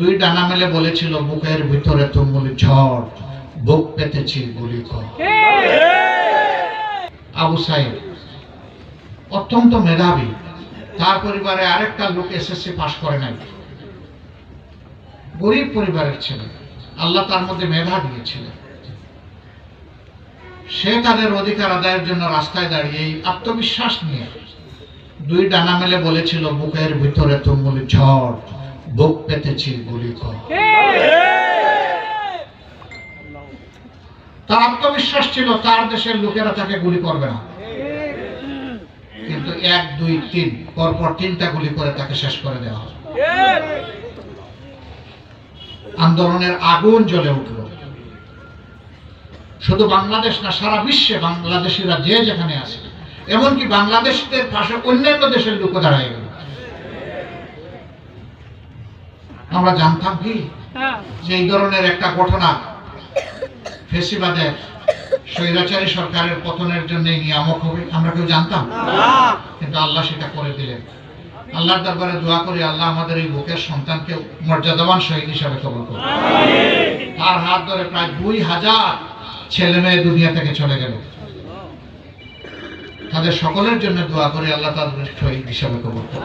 দুই ডানা মেলে বলেছিল, বুকের ভিতরে তুমুল ঝড়, বুক পেতেছি গুলি আবু সাহেব অত্যন্ত মেধাবী। তার পরিবারে আরেকটা লোক এসএসসি পাশ করে নাই। গরিব পরিবারের ছেলে। আল্লাহ তার মধ্যে মেধা দিয়েছিলেন। সে তাদের অধিকার আদায়ের জন্য রাস্তায় দাঁড়িয়ে আত্মবিশ্বাস নিয়ে দুই ডানা মেলে বলেছিল, বুকের ভিতরে তুমুল ঝড় বুক পেতেছি কর তার আত্মবিশ্বাস ছিল, তার দেশের লোকেরা তাকে গুলি করবে না। কিন্তু এক, দুই, তিন, পরপর তিনটা গুলি করে তাকে শেষ করে দেওয়া আন্দোলনের আগুন জ্বলে উঠল। শুধু বাংলাদেশ না, সারা বিশ্বে বাংলাদেশিরা যে যেখানে আছে, এমনকি বাংলাদেশদের পাশে অন্যান্য দেশের লোক দাঁড়ায় গেল। আমরা জানতাম কি? যে এই ধরনের একটা ঘটনা ফেসিবাদের স্বৈরাচারী সরকারের পতনের জন্য নিয়ামক হবে আমরা কেউ জানতাম? কিন্তু আল্লাহ সেটা করে দিলেন। আল্লাহর দরবারে দোয়া করি আল্লাহ আমাদের এই বুকের সন্তানকে মর্যাদাবান শহীদ হিসাবে কবল করুন তার হাত ধরে প্রায় দুই হাজার ছেলে মেয়ে দুনিয়া থেকে চলে গেল। তাদের সকলের জন্য দোয়া করি আল্লাহ তাদের শহীদ হিসাবে কবল করুন